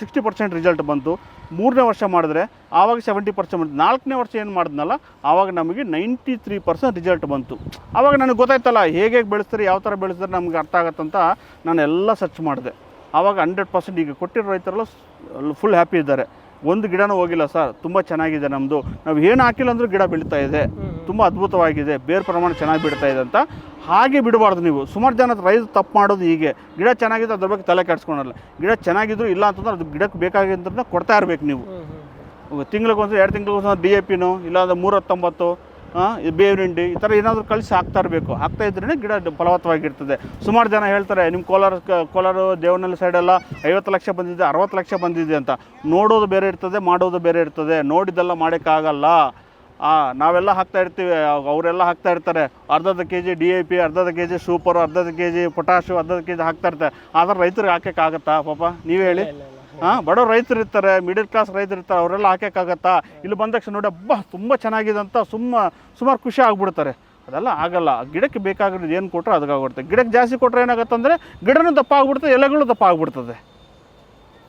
ಸಿಕ್ಸ್ಟಿ ಪರ್ಸೆಂಟ್ ರಿಸಲ್ಟ್ ಬಂತು. ಮೂರನೇ ವರ್ಷ ಮಾಡಿದ್ರೆ ಆವಾಗ ಸೆವೆಂಟಿ ಪರ್ಸೆಂಟ್ ಬಂತು. ನಾಲ್ಕನೇ ವರ್ಷ ಏನು ಮಾಡಿದ್ನಲ್ಲ ಆವಾಗ ನಮಗೆ ನೈಂಟಿ ತ್ರೀ ಪರ್ಸೆಂಟ್ ರಿಸಲ್ಟ್ ಬಂತು. ಆವಾಗ ನನಗೆ ಗೊತ್ತಾಯ್ತಲ್ಲ ಹೇಗೆ ಹೇಗೆ ಬೆಳೆಸ್ತಾರೆ ಯಾವ ಥರ ಬೆಳೆಸಿದ್ರೆ ನಮ್ಗೆ ಅರ್ಥ ಆಗತ್ತಂತ ನಾನು ಎಲ್ಲ ಸರ್ಚ್ ಮಾಡಿದೆ. ಆವಾಗ ಹಂಡ್ರೆಡ್ ಪರ್ಸೆಂಟ್ ಈಗ ಕೊಟ್ಟಿರೋ ರೈತರೆಲ್ಲ ಫುಲ್ ಹ್ಯಾಪಿ ಇದ್ದಾರೆ. ಒಂದು ಗಿಡನೂ ಹೋಗಿಲ್ಲ ಸರ್. ತುಂಬ ಚೆನ್ನಾಗಿದೆ ನಮ್ಮದು ನಾವು ಏನು ಹಾಕಿಲ್ಲ ಅಂದರೂ ಗಿಡ ಬೆಳೀತಾ ಇದೆ. ತುಂಬ ಅದ್ಭುತವಾಗಿದೆ. ಬೇರೆ ಪ್ರಮಾಣ ಚೆನ್ನಾಗಿ ಬಿಡ್ತಾ ಇದೆ ಅಂತ. ಹಾಗೆ ಬಿಡಬಾರ್ದು ನೀವು. ಸುಮಾರು ಜನ ರೈತ ತಪ್ಪು ಮಾಡೋದು ಹೀಗೆ. ಗಿಡ ಚೆನ್ನಾಗಿದೆ ಅದ್ರ ಬಗ್ಗೆ ತಲೆ ಕೆಡ್ಸ್ಕೊಳಲ್ಲ. ಗಿಡ ಚೆನ್ನಾಗಿದ್ರು ಇಲ್ಲ ಅಂತಂದ್ರೆ ಅದು ಗಿಡಕ್ಕೆ ಬೇಕಾಗಿದ್ದನ್ನ ಕೊಡ್ತಾ ಇರಬೇಕು ನೀವು. ತಿಂಗ್ಳಿಗೊಂದು ಎರಡು ತಿಂಗ್ಳಿಗೊಂದು ಡಿ ಎ ಪಿನೋ ಇಲ್ಲಾಂದ್ರೆ ಮೂರ ಹತ್ತೊಂಬತ್ತು ಬೇವಿನ ಹಿಂಡಿ, ಈ ಥರ ಏನಾದರೂ ಕಳಿಸಿ ಹಾಕ್ತಾ ಇರಬೇಕು. ಹಾಕ್ತಾ ಇದ್ರೇ ಗಿಡ ಫಲವತ್ತವಾಗಿರ್ತದೆ. ಸುಮಾರು ಜನ ಹೇಳ್ತಾರೆ ನಿಮ್ಮ ಕೋಲಾರ ಕೋಲಾರ ದೇವನಹಳ್ಳಿ ಸೈಡೆಲ್ಲ ಐವತ್ತು ಲಕ್ಷ ಬಂದಿದೆ, ಅರವತ್ತು ಲಕ್ಷ ಬಂದಿದೆ ಅಂತ. ನೋಡೋದು ಬೇರೆ ಇರ್ತದೆ, ಮಾಡೋದು ಬೇರೆ ಇರ್ತದೆ. ನೋಡಿದ್ದೆಲ್ಲ ಮಾಡೋಕ್ಕಾಗಲ್ಲ. ನಾವೆಲ್ಲ ಹಾಕ್ತಾ ಇರ್ತೀವಿ, ಅವರೆಲ್ಲ ಹಾಕ್ತಾ ಇರ್ತಾರೆ. ಅರ್ಧದ K G D A P, ಅರ್ಧದ K G super, ಅರ್ಧದ ಕೆ ಜಿ ಪೊಟಾಶು ಅರ್ಧದ ಕೆ ಜಿ ಹಾಕ್ತಾ ಇರ್ತಾರೆ. ಆದರೆ ರೈತರಿಗೆ ಹಾಕೋಕ್ಕಾಗತ್ತಾ ಪಾಪ? ನೀವೇ ಹೇಳಿ. ಹಾಂ ಬಡವ ರೈತರು ಇರ್ತಾರೆ ಮಿಡಲ್ ಕ್ಲಾಸ್ ರೈತರು ಇರ್ತಾರೆ, ಅವರೆಲ್ಲ ಹಾಕೋಕ್ಕಾಗತ್ತಾ ಇಲ್ಲಿ ಬಂದ ತಕ್ಷಣ ನೋಡಿ ಅಬ್ಬಾ, ತುಂಬ ಚೆನ್ನಾಗಿದೆ ಅಂತ ಸುಮ್ಮ, ಸುಮಾರು ಖುಷಿ ಆಗ್ಬಿಡ್ತಾರೆ. ಅದೆಲ್ಲ ಆಗಲ್ಲ. ಗಿಡಕ್ಕೆ ಬೇಕಾಗಿರೋದು ಏನು ಕೊಟ್ಟರೆ ಅದಕ್ಕಾಗ್ಬಿಡುತ್ತೆ ಗಿಡಕ್ಕೆ ಜಾಸ್ತಿ ಕೊಟ್ಟರೆ ಏನಾಗುತ್ತೆ ಅಂದರೆ ಗಿಡನೂ ದಪ್ಪ ಆಗ್ಬಿಡ್ತದೆ ಎಲೆಗಳು ದಪ್ಪ ಆಗ್ಬಿಡ್ತದೆ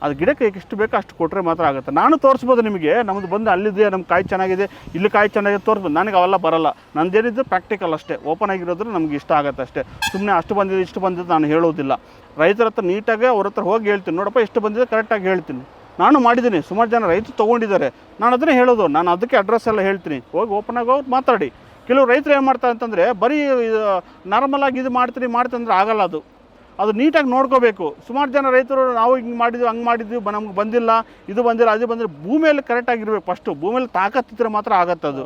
ಅದು ಗಿಡಕ್ಕೆ ಎಷ್ಟು ಬೇಕೋ ಅಷ್ಟು ಕೊಟ್ಟರೆ ಮಾತ್ರ ಆಗುತ್ತೆ. ನಾನು ತೋರಿಸ್ಬೋದು ನಿಮಗೆ ನಮ್ಮದು ಬಂದು ಅಲ್ಲಿದೆ ನಮ್ಮ ಕಾಯಿ ಚೆನ್ನಾಗಿದೆ, ಇಲ್ಲಿ ಕಾಯಿ ಚೆನ್ನಾಗಿದೆ ತೋರಿಸ್ಬೋದು. ನನಗೆ ಅವೆಲ್ಲ ಬರಲ್ಲ. ನಂದೇನಿದ್ದು ಪ್ರಾಕ್ಟಿಕಲ್ ಅಷ್ಟೇ. ಓಪನ್ ಆಗಿರೋದ್ರೆ ನಮ್ಗೆ ಇಷ್ಟ ಆಗುತ್ತೆ ಅಷ್ಟೇ. ಸುಮ್ಮನೆ ಅಷ್ಟು ಬಂದಿದೆ ಇಷ್ಟು ಬಂದಿದ್ದು ನಾನು ಹೇಳೋದಿಲ್ಲ. ರೈತರ ಹತ್ರ ನೀಟಾಗಿ ಅವ್ರ ಹತ್ರ ಹೋಗಿ ಹೇಳ್ತೀನಿ. ನೋಡಪ್ಪ, ಎಷ್ಟು ಬಂದಿದೆ ಕರೆಕ್ಟಾಗಿ ಹೇಳ್ತೀನಿ. ನಾನು ಮಾಡಿದ್ದೀನಿ. ಸುಮಾರು ಜನ ರೈತರು ತೊಗೊಂಡಿದ್ದಾರೆ. ನಾನು ಅದನ್ನೇ ಹೇಳೋದು. ನಾನು ಅದಕ್ಕೆ ಅಡ್ರೆಸ್ ಎಲ್ಲ ಹೇಳ್ತೀನಿ. ಹೋಗಿ ಓಪನ್ ಆಗಿ ಹೋಗಿ ಮಾತಾಡಿ. ಕೆಲವು ರೈತರು ಏನು ಮಾಡ್ತಾರೆ ಅಂತಂದರೆ, ಬರೀ ನಾರ್ಮಲ್ ಆಗಿ ಇದು ಮಾಡ್ತೀನಿ ಮಾಡ್ತೀನಿ ಅಂದರೆ ಆಗಲ್ಲ ಅದು. ಅದು ನೀಟಾಗಿ ನೋಡ್ಕೋಬೇಕು. ಸುಮಾರು ಜನ ರೈತರು ನಾವು ಹಿಂಗೆ ಮಾಡಿದ್ವಿ ಹಂಗೆ ಮಾಡಿದ್ವಿ ಬ ನಮ್ಗೆ ಬಂದಿಲ್ಲ ಇದು ಬಂದಿಲ್ಲ ಅದು ಬಂದಿಲ್ಲ. ಭೂಮಿಯಲ್ಲಿ ಕರೆಕ್ಟಾಗಿರ್ಬೇಕು ಫಸ್ಟು ಭೂಮಿಯಲ್ಲಿ ತಾಕತ್ತಿದ್ರೆ ಮಾತ್ರ ಆಗತ್ತೆ ಅದು.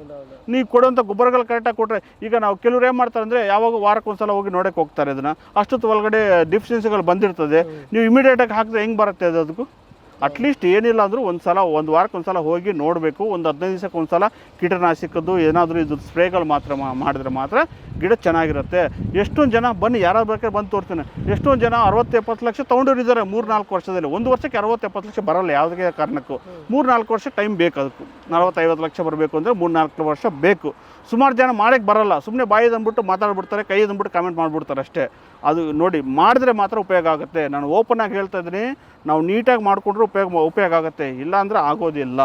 ನೀವು ಕೊಡುವಂಥ ಗೊಬ್ಬರಗಳು ಕರೆಕ್ಟಾಗಿ ಕೊಟ್ಟರೆ ಈಗ ನಾವು ಕೆಲವ್ರು ಏನು ಮಾಡ್ತಾರೆ ಅಂದರೆ ಯಾವಾಗ ವಾರಕ್ಕೆ ಹೋಗಿ ನೋಡೋಕ್ಕೆ ಹೋಗ್ತಾರೆ ಅದನ್ನು ಅಷ್ಟೊತ್ತು ಒಳಗಡೆ ಡಿಫಿಷಿಯನ್ಸಿಗಳು ಬಂದಿರ್ತದೆ. ನೀವು ಇಮಿಡಿಯೇಟಾಗಿ ಹಾಕಿದ್ರೆ ಹೆಂಗೆ ಬರುತ್ತೆ ಅದು ಅದಕ್ಕೂ? ಅಟ್ಲೀಸ್ಟ್ ಏನಿಲ್ಲ ಅಂದರೂ ಒಂದು ಸಲ, ಒಂದು ವಾರಕ್ಕೆ ಒಂದು ಸಲ ಹೋಗಿ ನೋಡಬೇಕು. ಒಂದು ಹದಿನೈದು ದಿವಸಕ್ಕೆ ಒಂದು ಸಲ ಕೀಟನಾಶಕದ್ದು ಏನಾದರೂ ಇದು ಸ್ಪ್ರೇಗಳು ಮಾತ್ರ ಮಾಡಿದ್ರೆ ಮಾತ್ರ ಗಿಡ ಚೆನ್ನಾಗಿರುತ್ತೆ. ಎಷ್ಟೊಂದು ಜನ ಬನ್ನಿ, ಯಾರಾದ್ರು ಬೇಕಾದ್ರೆ ಬಂದು ತೋರ್ತೀನಿ. ಎಷ್ಟೊಂದು ಜನ ಅರವತ್ತು ಎಪ್ಪತ್ತು ಲಕ್ಷ ತೊಗೊಂಡಿದ್ದಾರೆ ಮೂರು ನಾಲ್ಕು ವರ್ಷದಲ್ಲಿ. ಒಂದು ವರ್ಷಕ್ಕೆ ಅರವತ್ತು ಎಪ್ಪತ್ತು ಲಕ್ಷ ಬರಲ್ಲ ಯಾವುದೇ ಕಾರಣಕ್ಕೂ. ಮೂರು ನಾಲ್ಕು ವರ್ಷ ಟೈಮ್ ಬೇಕು ಅದಕ್ಕೂ. ನಲವತ್ತೈವತ್ತು ಲಕ್ಷ ಬರಬೇಕು ಅಂದರೆ ಮೂರು ನಾಲ್ಕು ವರ್ಷ ಬೇಕು. ಸುಮಾರು ಜನ ಮಾಡೋಕ್ಕೆ ಬರಲ್ಲ. ಸುಮ್ಮನೆ ಬಾಯಿ ಅಂದ್ಬಿಟ್ಟು ಮಾತಾಡ್ಬಿಡ್ತಾರೆ, ಕೈ ಅಂದ್ಬಿಟ್ಟು ಕಮೆಂಟ್ ಮಾಡಿಬಿಡ್ತಾರೆ ಅಷ್ಟೇ. ಅದು ನೋಡಿ, ಮಾಡಿದ್ರೆ ಮಾತ್ರ ಉಪಯೋಗ ಆಗುತ್ತೆ. ನಾನು ಓಪನ್ ಆಗಿ ಹೇಳ್ತಾ ಇದ್ದೀನಿ. ನಾವು ನೀಟಾಗಿ ಮಾಡಿಕೊಂಡ್ರೆ ಉಪಯೋಗ ಉಪಯೋಗ ಆಗುತ್ತೆ. ಇಲ್ಲ ಅಂದರೆ ಆಗೋದಿಲ್ಲ.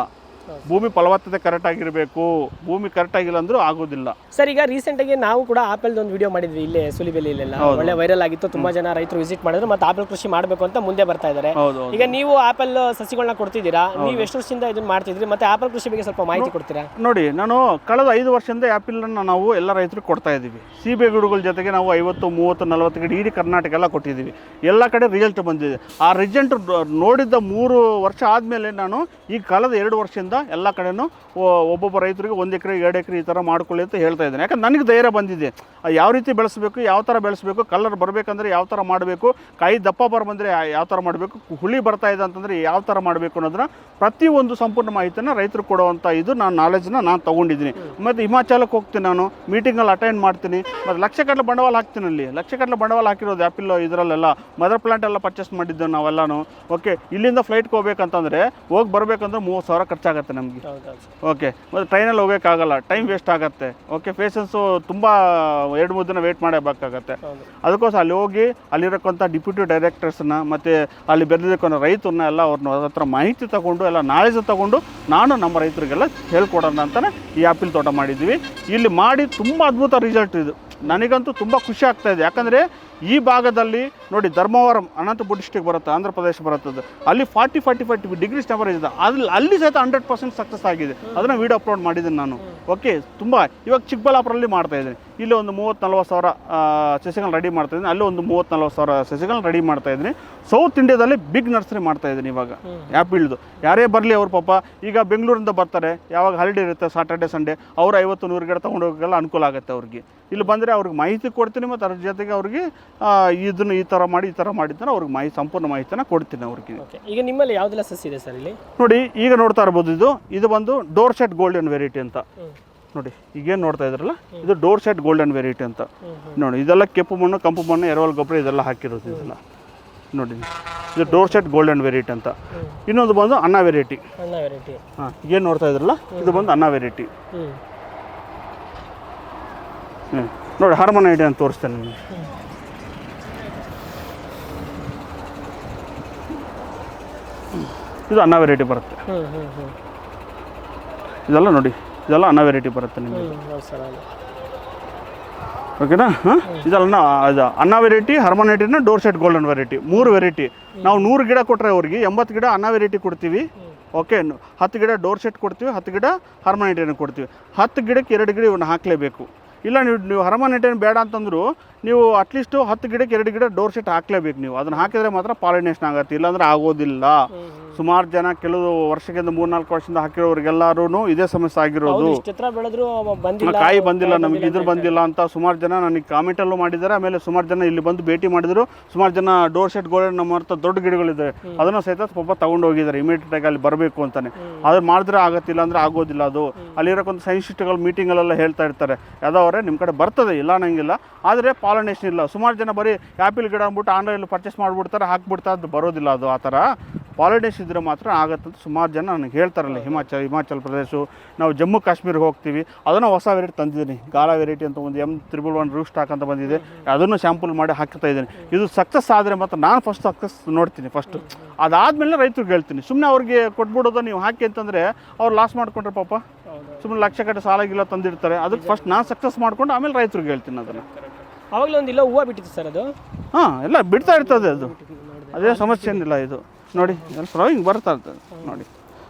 ಭೂಮಿ ಫಲವತ್ತತೆ ಕರೆಕ್ಟ್ ಆಗಿರಬೇಕು. ಭೂಮಿ ಕರೆಕ್ಟ್ ಆಗಿಲ್ಲ ಅಂದ್ರೆ ಆಗೋದಿಲ್ಲ. ಸರ್ ಈಗ ರೀಸೆಂಟ್ ಆಗಿ ನಾವು ಕೂಡ ಆಪಲ್ ಒಂದು ವಿಡಿಯೋ ಮಾಡಿದ್ವಿ ಇಲ್ಲೇ ಸುಲಿಬೆಲೆಲ್ಲ ಒಳ್ಳೆ ವೈರಲ್ ಆಗಿತ್ತು. ತುಂಬಾ ಜನ ರೈತರು ವಿಸಿಟ್ ಮಾಡಿದ್ರು ಮತ್ತೆ ಆಪಲ್ ಕೃಷಿ ಮಾಡಬೇಕು ಅಂತ ಮುಂದೆ ಬರ್ತಾ ಇದ್ದಾರೆ. ಈಗ ನೀವು ಆಪಲ್ ಸಸಿಗಳನ್ನ ಕೊಡ್ತಿದ್ದೀರಾ? ನೀವು ಎಷ್ಟು ವರ್ಷದಿಂದ ಇದನ್ನ ಮಾಡ್ತಿದ್ರಿ? ಮತ್ತೆ ಆಪಲ್ ಕೃಷಿ ಬಗ್ಗೆ ಸ್ವಲ್ಪ ಮಾಹಿತಿ ಕೊಡ್ತೀರಾ? ನೋಡಿ ನಾನು ಕಳೆದ ಐದು ವರ್ಷದಿಂದ ಆಪಲ್ ಅನ್ನ ನಾವು ಎಲ್ಲ ರೈತರು ಕೊಡ್ತಾ ಇದ್ದೀವಿ. ಸೀಬೆ ಗಿಡಗಳ ಜೊತೆಗೆ ನಾವು ಐವತ್ತು ಮೂವತ್ತು ನಲವತ್ತು ಗಿಡ ಇಡೀ ಕರ್ನಾಟಕ ಎಲ್ಲ ಕೊಟ್ಟಿದ್ದೀವಿ. ಎಲ್ಲ ಕಡೆ ರಿಸಲ್ಟ್ ಬಂದಿದೆ. ಆ ರಿಸಲ್ಟ್ ನೋಡಿದ್ದ ಮೂರು ವರ್ಷ ಆದಮೇಲೆ ನಾನು ಈ ಕಳೆದ ಎರಡು ವರ್ಷದಿಂದ ಎಲ್ಲ ಕಡೆನೂ ಒ- ಒಬ್ಬೊಬ್ಬ ರೈತರಿಗೆ ಒಂದು ಎಕರೆ, ಎರಡು ಎಕರೆ ಈ ಥರ ಮಾಡ್ಕೊಳ್ಳಿ ಅಂತ ಹೇಳ್ತಾ ಇದ್ದೇನೆ. ಯಾಕಂದ್ರೆ ನನಗೆ ಧೈರ್ಯ ಬಂದಿದೆ. ಯಾವ ರೀತಿ ಬೆಳೆಸಬೇಕು, ಯಾವ ಥರ ಬೆಳೆಸಬೇಕು, ಕಲರ್ ಬರಬೇಕಂದ್ರೆ ಯಾವ ಥರ ಮಾಡಬೇಕು, ಕಾಯಿ ದಪ್ಪ ಬರ ಯಾವ ಥರ ಮಾಡಬೇಕು, ಹುಳಿ ಬರ್ತಾ ಇದೆ ಅಂತಂದರೆ ಯಾವ ಥರ ಮಾಡಬೇಕು ಅನ್ನೋದನ್ನ ಪ್ರತಿ ಒಂದು ಸಂಪೂರ್ಣ ಮಾಹಿತಿಯನ್ನು ರೈತರು ಕೊಡುವಂಥ ಇದು ನಾನು ನಾಲೆಜ್ನ ನಾನು ತೊಗೊಂಡಿದ್ದೀನಿ. ಮತ್ತು ಹಿಮಾಚಲಕ್ಕೆ ಹೋಗ್ತೀನಿ ನಾನು ಮೀಟಿಂಗಲ್ಲಿ ಅಟೆಂಡ್ ಮಾಡ್ತೀನಿ. ಮತ್ತು ಲಕ್ಷಗಟ್ಟಲೆ ಬಂಡವಾಳ ಹಾಕ್ತೀನಿ ಅಲ್ಲಿ. ಲಕ್ಷಗಟ್ಟಲೆ ಬಂಡವಾಳ ಹಾಕಿರೋದು ಆ್ಯಪಿಲ್ ಇದರಲ್ಲೆಲ್ಲ. ಮದರ್ ಪ್ಲಾಂಟ್ ಎಲ್ಲ ಪರ್ಚೇಸ್ ಮಾಡಿದ್ದೆವು ನಾವೆಲ್ಲನೂ. ಓಕೆ ಇಲ್ಲಿಂದ ಫ್ಲೈಟ್ಗೆ ಹೋಗ್ಬೇಕಂತಂದರೆ, ಹೋಗಿ ಬರಬೇಕಂದ್ರೆ ಮೂವತ್ತು ಸಾವಿರ ಖರ್ಚಾಗುತ್ತೆ. ನಮಗೆ. ಹೌದೌದು. ಓಕೆ ಮತ್ತು ಟ್ರೈನಲ್ಲಿ ಹೋಗೋಕ್ಕಾಗಲ್ಲ. ಟೈಮ್ ವೇಸ್ಟ್ ಆಗುತ್ತೆ. ಓಕೆ ಪೇಷನ್ಸು ತುಂಬ ಎರಡು ಮೂರು ದಿನ ವೇಟ್ ಮಾಡಬೇಕಾಗತ್ತೆ ಅದಕ್ಕೋಸ್ಕರ ಅಲ್ಲಿ ಹೋಗಿ ಅಲ್ಲಿರಕ್ಕಂಥ ಡಿಪ್ಯೂಟಿ ಡೈರೆಕ್ಟರ್ಸ್ನ ಮತ್ತು ಅಲ್ಲಿ ಬೆಳೆದಿರ್ತಕ್ಕಂಥ ರೈತರನ್ನ ಎಲ್ಲ ಅವ್ರನ್ನ ಅವ್ರ ಹತ್ರ ಮಾಹಿತಿ ತಗೊಂಡು ಎಲ್ಲ ನಾಲೆಜ್ ತಗೊಂಡು ನಾನು ನಮ್ಮ ರೈತರಿಗೆಲ್ಲ ಹೇಳ್ಕೊಡೋಣ ಅಂತಲೇ ಈ ಆಪಿಲ್ ತೋಟ ಮಾಡಿದ್ವಿ ಇಲ್ಲಿ ಮಾಡಿ ತುಂಬ ಅದ್ಭುತ ರಿಸಲ್ಟ್ ಇದು. ನನಗಂತೂ ತುಂಬ ಖುಷಿ ಆಗ್ತಾ ಇದೆ. ಯಾಕಂದರೆ ಈ ಭಾಗದಲ್ಲಿ ನೋಡಿ ಧರ್ಮವರಂ ಅನಂತಪುರ ಡಿಸ್ಟಿಕ್ ಬರುತ್ತೆ ಆಂಧ್ರ ಪ್ರದೇಶ ಬರುತ್ತದೆ. ಅಲ್ಲಿ forty forty five degrees temperature ಇದೆ. ಅಲ್ಲಿ ಅಲ್ಲಿ ಸಹಿತ ಹಂಡ್ರೆಡ್ ಪರ್ಸೆಂಟ್ ಸಕ್ಸಸ್ ಆಗಿದೆ. ಅದನ್ನು ವೀಡಿಯೋ ಅಪ್ಲೋಡ್ ಮಾಡಿದ್ದೀನಿ ನಾನು. ಓಕೆ ತುಂಬ ಇವಾಗ ಚಿಕ್ಕಬಳ್ಳಾಪುರಲ್ಲಿ ಮಾಡ್ತಾ ಇದ್ದೀನಿ. ಇಲ್ಲಿ ಒಂದು ಮೂವತ್ತು ನಲ್ವತ್ತು ಸಾವಿರ ಸಸಿಗಳನ್ನ ರೆಡಿ ಮಾಡ್ತಾ ಇದ್ದೀನಿ. ಅಲ್ಲಿ ಒಂದು ಮೂವತ್ತು ನಲ್ವತ್ತು ಸಾವಿರ ಸಸಿಗಳನ್ನ ರೆಡಿ ಮಾಡ್ತಾ ಇದ್ದೀನಿ. ಸೌತ್ ಇಂಡಿಯಾದಲ್ಲಿ ಬಿಗ್ ನರ್ಸರಿ ಮಾಡ್ತಾ ಇದ್ದೀನಿ ಇವಾಗ. ಆ್ಯಪಿಳ್ದು ಯಾರೇ ಬರಲಿ ಅವ್ರ ಪಾಪ ಈಗ ಬೆಂಗಳೂರಿಂದ ಬರ್ತಾರೆ. ಯಾವಾಗ ಹಾಲಿಡೇ ಇರುತ್ತೆ ಸಾಟರ್ಡೆ ಸಂಡೇ ಅವ್ರು ಐವತ್ತು ನೂರು ಗಿಡ ತೊಗೊಂಡು ಹೋಗೋಕ್ಕೆಲ್ಲ ಅನುಕೂಲ ಆಗುತ್ತೆ ಅವ್ರಿಗೆ. ಇಲ್ಲಿ ಬಂದರೆ ಅವ್ರಿಗೆ ಮಾಹಿತಿ ಕೊಡ್ತೀನಿ ಮತ್ತು ಅದ್ರ ಜೊತೆಗೆ ಅವ್ರಿಗೆ ಇದನ್ನು ಈ ಥರ ಮಾಡಿ ಈ ಥರ ಮಾಡಿದ್ದಾನೆ ಅವ್ರಿಗೆ ಮಾಹಿತಿ ಸಂಪೂರ್ಣ ಮಾಹಿತಿನ ಕೊಡ್ತೀನಿ ಅವ್ರಿಗೆ. ಓಕೆ. ಈಗ ನಿಮ್ಮಲ್ಲಿ ಯಾವುದೆಲ್ಲ ಸಸಿ ಇದೆ ಸರ್ ಇಲ್ಲಿ? ನೋಡಿ ಈಗ ನೋಡ್ತಾ ಇರ್ಬೋದು ಇದು. ಇದು ಬಂದು ಡೋರ್ ಸೆಟ್ ಗೋಲ್ಡನ್ ವೆರೈಟಿ ಅಂತ. ನೋಡಿ ಈಗೇನು ನೋಡ್ತಾ ಇದ್ರಲ್ಲ? ಇದು ಡೋರ್ ಸೆಟ್ ಗೋಲ್ಡನ್ ವೆರೈಟಿ ಅಂತ. ನೋಡಿ ಇದೆಲ್ಲ ಕೆಂಪು ಮಣ್ಣು ಕಂಪು ಮಣ್ಣು ಎರವಲ್ ಗೊಬ್ಬರ ಇದೆಲ್ಲ ಹಾಕಿರೋದು ಇದೆಲ್ಲ. ನೋಡಿ ಇದು ಡೋರ್ ಸೆಟ್ ಗೋಲ್ಡನ್ ವೆರೈಟಿ ಅಂತ. ಇನ್ನೊಂದು ಬಂದು ಅನ್ನ ವೆರೈಟಿ. ಹಾಂ ಏನು ನೋಡ್ತಾ ಇದ್ರಲ್ಲ? ಇದು ಬಂದು ಅನ್ನ ವೆರೈಟಿ. ಹ್ಞೂ ನೋಡಿ ಹಾರ್ಮೋನ್ ಐಡಿಯಾ ಅಂತ ತೋರಿಸ್ತೇನೆ ನಿಮಗೆ. ಇದು ಅನ್ನ ವೆರೈಟಿ ಬರುತ್ತೆ. ಇದೆಲ್ಲ ನೋಡಿ ಇದೆಲ್ಲ ಅನ್ನ ವೆರೈಟಿ ಬರುತ್ತೆ ನಿಮಗೆ. ಹ್ಞೂ ಹೌದು ಸರ್ ಹೌದು. ಓಕೆನಾ ಹಾಂ? ಇದೆಲ್ಲ ಇದು ಅನ್ನ ವೆರೈಟಿ ಹರ್ಮನ್ ವೆರೈಟಿನ ಡೋರ್ ಸೆಟ್ ಗೋಲ್ಡನ್ ವೆರೈಟಿ ಮೂರು ವೆರೈಟಿ ನಾವು ನೂರು ಗಿಡ ಕೊಟ್ಟರೆ ಅವ್ರಿಗೆ ಎಂಬತ್ತು ಗಿಡ ಅನ್ನ ವೆರೈಟಿ ಕೊಡ್ತೀವಿ. ಓಕೆ ಹತ್ತು ಗಿಡ ಡೋರ್ ಸೆಟ್ ಕೊಡ್ತೀವಿ ಹತ್ತು ಗಿಡ ಹರ್ಮನ್ ಕೊಡ್ತೀವಿ. ಹತ್ತು ಗಿಡಕ್ಕೆ ಎರಡು ಗಿಡ ಇವನ್ನ ಹಾಕಲೇಬೇಕು. ಇಲ್ಲ ನೀವು ನೀವು ಹರ್ಮನ್ ಬೇಡ ಅಂತಂದ್ರು ನೀವು ಅಟ್ಲೀಸ್ಟು ಹತ್ತು ಗಿಡಕ್ಕೆ ಎರಡು ಗಿಡ ಡೋರ್ ಸೆಟ್ ಹಾಕಲೇಬೇಕು ನೀವು. ಅದನ್ನು ಹಾಕಿದರೆ ಮಾತ್ರ ಪಾಲಿನೇಷನ್ ಆಗುತ್ತೆ ಇಲ್ಲಾಂದ್ರೆ ಆಗೋದಿಲ್ಲ. ಸುಮಾರು ಜನ ಕೆಲವು ವರ್ಷಕ್ಕಿಂತ ಮೂರ್ನಾಲ್ಕು ವರ್ಷದಿಂದ ಹಾಕಿರೋರಿಗೆಲ್ಲರೂ ಇದೇ ಸಮಸ್ಯೆ ಆಗಿರೋದು. ಬೆಳೆದ್ರು ಬಂದಿಲ್ಲ ಕಾಯಿ ಬಂದಿಲ್ಲ ನಮಗೆ ಇದ್ರ ಬಂದಿಲ್ಲ ಅಂತ ಸುಮಾರು ಜನ ನನಗೆ ಕಾಮೆಂಟಲ್ಲೂ ಮಾಡಿದ್ದಾರೆ. ಆಮೇಲೆ ಸುಮಾರು ಜನ ಇಲ್ಲಿ ಬಂದು ಭೇಟಿ ಮಾಡಿದ್ರು. ಸುಮಾರು ಜನ ಡೋರ್ ಶೆಟ್ ಗೋಲ್ಡನ್ ನಮ್ಮ ಹತ್ರ ದೊಡ್ಡ ಗಿಡಗಳಿದೆ. ಅದನ್ನು ಸಹಿತ ಪಾಪ ತಗೊಂಡು ಹೋಗಿದ್ದಾರೆ ಇಮಿಡಿಯೇಟ್ ಆಗಿ ಅಲ್ಲಿ ಬರಬೇಕು ಅಂತಾನೆ. ಅದ್ರ ಮಾಡಿದ್ರೆ ಆಗತ್ತಿಲ್ಲ ಅಂದ್ರೆ ಆಗೋದಿಲ್ಲ ಅದು. ಅಲ್ಲಿರೋಕೊಂದು ಸೈನ್ಸಿಸ್ಟ್ಗಳು ಮೀಟಿಂಗಲ್ಲೆಲ್ಲ ಹೇಳ್ತಾ ಇರ್ತಾರೆ. ಯಾವ್ದವ್ರೆ ನಿಮ್ಮ ಕಡೆ ಬರ್ತದೆ ಇಲ್ಲ ಅನ್ನಂಗಿಲ್ಲ. ಆದರೆ ಪಾಲನೇಷನ್ ಇಲ್ಲ. ಸುಮಾರು ಜನ ಬರೀ ಆ್ಯಪಿಲ್ ಗಿಡ ಅಂದ್ಬಿಟ್ಟು ಆನ್ಲೈನಲ್ಲಿ ಪರ್ಚೇಸ್ ಮಾಡಿಬಿಡ್ತಾರೆ ಹಾಕ್ಬಿಡ್ತಾರೆ ಅದು ಬರೋದಿಲ್ಲ ಅದು ಆ ಥರ. ಪಾಲಿನೇಷನ್ ಇದ್ದರೆ ಮಾತ್ರ ಆಗತ್ತಂತ ಸುಮಾರು ಜನ ನನಗೆ ಹೇಳ್ತಾರಲ್ಲ ಹಿಮಾಚಲ ಹಿಮಾಚಲ ಪ್ರದೇಶ ನಾವು ಜಮ್ಮು ಕಾಶ್ಮೀರ್ಗೆ ಹೋಗ್ತೀವಿ. ಅದನ್ನು ಹೊಸ ವೆರೈಟಿ ತಂದಿದ್ದೀನಿ. ಗಾಲಾ ವೆರೈಟಿ ಅಂತ ಒಂದು M triple one root stock ಅಂತ ಬಂದಿದೆ. ಅದನ್ನು ಸ್ಯಾಂಪಲ್ ಮಾಡಿ ಹಾಕ್ತಾ ಇದ್ದೀನಿ. ಇದು ಸಕ್ಸಸ್ ಆದರೆ ಮಾತ್ರ ನಾನು ಫಸ್ಟ್ ಸಕ್ಸಸ್ ನೋಡ್ತೀನಿ ಫಸ್ಟು ಅದಾದಮೇಲೆ ರೈತರಿಗೆ ಹೇಳ್ತೀನಿ ಸುಮ್ಮನೆ ಅವ್ರಿಗೆ ಕೊಟ್ಬಿಡೋದು ನೀವು ಹಾಕಿ ಅಂತಂದರೆ ಅವ್ರು ಲಾಸ್ ಮಾಡಿಕೊಂಡ್ರೆ ಪಾಪ. ಸುಮ್ಮನೆ ಲಕ್ಷ ಕಟ್ಟೆ ಸಾಲ ಗಿಲ್ಲ ತಂದಿರ್ತಾರೆ. ಅದಕ್ಕೆ ಫಸ್ಟ್ ನಾನು ಸಕ್ಸಸ್ ಮಾಡ್ಕೊಂಡು ಆಮೇಲೆ ರೈತರಿಗೆ ಹೇಳ್ತೀನಿ ಅದನ್ನು. ಆವಾಗಲೇ ಒಂದಿಲ್ಲ ಹೂವು ಬಿಟ್ಟಿತ್ತು ಸರ್ ಅದು? ಹಾಂ ಎಲ್ಲ ಬಿಡ್ತಾ ಇರ್ತದೆ ಅದು. ಅದೇ ಸಮಸ್ಯೆ ಏನಿಲ್ಲ ಇದು. ನೋಡಿ ಹಿಂಗೆ ಬರ್ತಾ ಇರ್ತದೆ. ನೋಡಿ.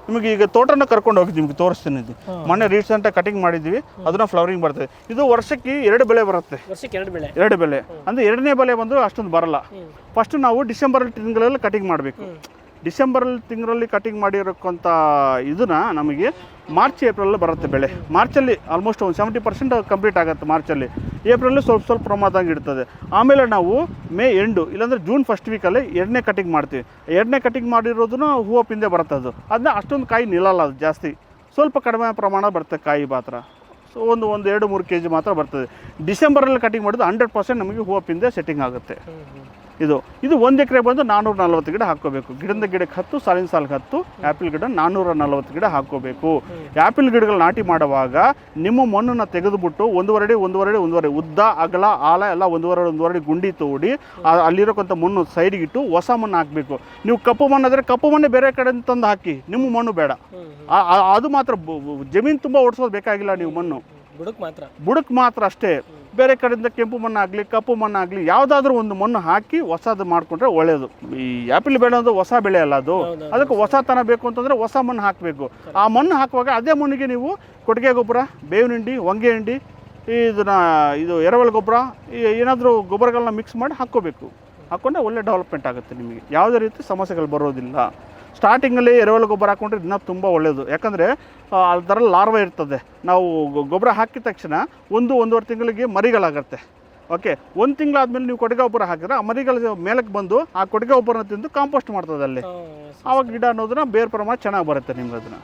ನಿಮಗೆ ಈಗ ತೋಟನ ಕರ್ಕೊಂಡು ಹೋಗಿ ನಿಮ್ಗೆ ತೋರಿಸ್ತೀನಿ ಇದು. ಮೊನ್ನೆ ರೀಸೆಂಟಾಗಿ ಕಟಿಂಗ್ ಮಾಡಿದ್ವಿ ಅದನ್ನ ಫ್ಲವರಿಂಗ್ ಬರ್ತದೆ. ಇದು ವರ್ಷಕ್ಕೆ ಎರಡು ಬೆಳೆ ಬರುತ್ತೆ. ವರ್ಷಕ್ಕೆ ಎರಡು ಬೆಳೆ. ಎರಡು ಬೆಳೆ. ಅಂದರೆ ಎರಡನೇ ಬೆಲೆ ಬಂದು ಅಷ್ಟೊಂದು ಬರಲ್ಲ. ಫಸ್ಟ್ ನಾವು ಡಿಸೆಂಬರ್ ತಿಂಗಳಲ್ಲಿ ಕಟಿಂಗ್ ಮಾಡಬೇಕು. ಡಿಸೆಂಬರ್ ತಿಂಗಳಲ್ಲಿ ಕಟಿಂಗ್ ಮಾಡಿರೋಕ್ಕಂಥ ಇದನ್ನ ನಮಗೆ ಮಾರ್ಚ್ ಏಪ್ರಿಲ್ ಬರುತ್ತೆ ಬೆಳೆ. ಮಾರ್ಚಲ್ಲಿ ಆಲ್ಮೋಸ್ಟ್ ಒಂದು ಸೆವೆಂಟಿ ಪರ್ಸೆಂಟ್ ಕಂಪ್ಲೀಟ್ ಆಗುತ್ತೆ ಮಾರ್ಚಲ್ಲಿ. ಏಪ್ರಿಲ್ ಸ್ವಲ್ಪ ಸ್ವಲ್ಪ ಪ್ರಮಾದಂಗೆ ಇರ್ತದೆ. ಆಮೇಲೆ ನಾವು ಮೇ ಎಂಡು, ಇಲ್ಲಾಂದ್ರೆ ಜೂನ್ ಫಸ್ಟ್ ವೀಕಲ್ಲಿ ಎರಡನೇ ಕಟಿಂಗ್ ಮಾಡ್ತೀವಿ. ಎರಡನೇ ಕಟಿಂಗ್ ಮಾಡಿರೋದನ್ನು ಹೂವು ಪಿಂದೆ ಬರುತ್ತೆ ಅದು. ಅದನ್ನ ಅಷ್ಟೊಂದು ಕಾಯಿ ನಿಲ್ಲಲ್ಲ ಅದು ಜಾಸ್ತಿ. ಸ್ವಲ್ಪ ಕಡಿಮೆ ಪ್ರಮಾಣ ಬರುತ್ತೆ ಕಾಯಿ ಮಾತ್ರ. ಸೊ ಒಂದು ಒಂದು ಎರಡು, ಮೂರು ಕೆ ಜಿ ಮಾತ್ರ ಬರ್ತದೆ. ಡಿಸೆಂಬರಲ್ಲಿ ಕಟಿಂಗ್ ಮಾಡಿದ್ರೆ ಹಂಡ್ರೆಡ್ ಪರ್ಸೆಂಟ್ ನಮಗೆ ಹೂವು ಪಿಂದೆ ಸೆಟ್ಟಿಂಗ್ ಆಗುತ್ತೆ. ಇದು ಇದು ಒಂದು ಎಕರೆ ಬಂದು ನಾನ್ನೂರ ನಲ್ವತ್ತು ಗಿಡ ಹಾಕೋಬೇಕು ಗಿಡದ ಗಿಡಕ್ಕೆ ಹತ್ತು, ಸಾಲಿನ ಸಾಲಿಗೆ ಹತ್ತು ಆ್ಯಪಿಲ್ ಗಿಡ ನಾನ್ನೂರ ನಲ್ವತ್ತು ಗಿಡ ಹಾಕೋಬೇಕು ಆ್ಯಪಿಲ್ ಗಿಡಗಳು ನಾಟಿ ಮಾಡುವಾಗ ನಿಮ್ಮ ಮಣ್ಣನ್ನು ತೆಗೆದುಬಿಟ್ಟು ಒಂದೂವರೆ ಅಡಿ, ಒಂದೂವರೆ ಒಂದೂವರೆ ಉದ್ದ, ಅಗಲ, ಆಲ ಎಲ್ಲ ಒಂದೂವರೆ ಒಂದುವರೆ ಗುಂಡಿ ತೋಡಿ ಅಲ್ಲಿರೋಕ್ಕಂಥ ಮಣ್ಣು ಸೈಡ್ಗೆ ಇಟ್ಟು ಹೊಸ ಮಣ್ಣು ಹಾಕಬೇಕು. ನೀವು ಕಪ್ಪು ಮಣ್ಣು ಆದರೆ ಕಪ್ಪು ಮಣ್ಣು ಬೇರೆ ಕಡೆ ತಂದು ಹಾಕಿ, ನಿಮ್ಮ ಮಣ್ಣು ಬೇಡ. ಅದು ಮಾತ್ರ ಜಮೀನು ತುಂಬ ಓಡಿಸೋದು ಬೇಕಾಗಿಲ್ಲ ನೀವು ಮಣ್ಣು. ಬುಡಕ್ ಮಾತ್ರ. ಬುಡಕ್ಕೆ ಮಾತ್ರ ಅಷ್ಟೇ. ಬೇರೆ ಕಡೆಯಿಂದ ಕೆಂಪು ಮಣ್ಣಾಗಲಿ ಕಪ್ಪು ಮಣ್ಣಾಗಲಿ ಯಾವುದಾದ್ರೂ ಒಂದು ಮಣ್ಣು ಹಾಕಿ ಹೊಸದು ಮಾಡಿಕೊಂಡ್ರೆ ಒಳ್ಳೆಯದು ಈ ಆ್ಯಪಿಲ್ ಬೆಳೆ ಅಂದ್ರೆ ಹೊಸ ಬೆಳೆ ಅಲ್ಲ ಅದು. ಅದಕ್ಕೆ ಹೊಸತನ ಬೇಕು ಅಂತಂದರೆ ಹೊಸ ಮಣ್ಣು ಹಾಕಬೇಕು. ಆ ಮಣ್ಣು ಹಾಕುವಾಗ ಅದೇ ಮಣ್ಣಿಗೆ ನೀವು ಕೊಟ್ಟಿಗೆ ಗೊಬ್ಬರ ಬೇವಿನ ಹಿಂಡಿ ಹೊಂಗೆ ಹಿಂಡಿ ಇದನ್ನ ಇದು ಎರೆಹುಳ ಗೊಬ್ಬರ ಏನಾದರೂ ಗೊಬ್ಬರಗಳನ್ನ ಮಿಕ್ಸ್ ಮಾಡಿ ಹಾಕ್ಕೋಬೇಕು. ಹಾಕ್ಕೊಂಡ್ರೆ ಒಳ್ಳೆ ಡೆವಲಪ್ಮೆಂಟ್ ಆಗುತ್ತೆ ನಿಮಗೆ. ಯಾವುದೇ ರೀತಿ ಸಮಸ್ಯೆಗಳು ಬರೋದಿಲ್ಲ. ಸ್ಟಾರ್ಟಿಂಗಲ್ಲಿ ಎರೆಹುಳ ಗೊಬ್ಬರ ಹಾಕ್ಕೊಂಡ್ರೆ ದಿನ ತುಂಬ ಒಳ್ಳೆಯದು ಯಾಕಂದರೆ ಅದರಲ್ಲಿ ಲಾರ್ವ ಇರ್ತದೆ. ನಾವು ಗೊಬ್ಬರ ಹಾಕಿದ ತಕ್ಷಣ ಒಂದು ಒಂದೂವರೆ ತಿಂಗಳಿಗೆ ಮರಿಗಳಾಗತ್ತೆ. ಓಕೆ ಒಂದು ತಿಂಗಳಾದ್ಮೇಲೆ ನೀವು ಕೊಟ್ಟಿಗೆ ಗೊಬ್ಬರ ಹಾಕಿದ್ರೆ ಆ ಮರಿಗಳ ಮೇಲಕ್ಕೆ ಬಂದು ಆ ಕೊಟ್ಟಿಗೆ ಗೊಬ್ಬರನ ತಿಂದು ಕಾಂಪೋಸ್ಟ್ ಮಾಡ್ತದೆ ಅಲ್ಲಿ. ಆವಾಗ ಗಿಡ ಅನ್ನೋದನ್ನ ಬೇರೆ ಪ್ರಮಾಣ ಚೆನ್ನಾಗಿ ಬರುತ್ತೆ ನಿಮ್ಗೆ ಅದನ್ನು.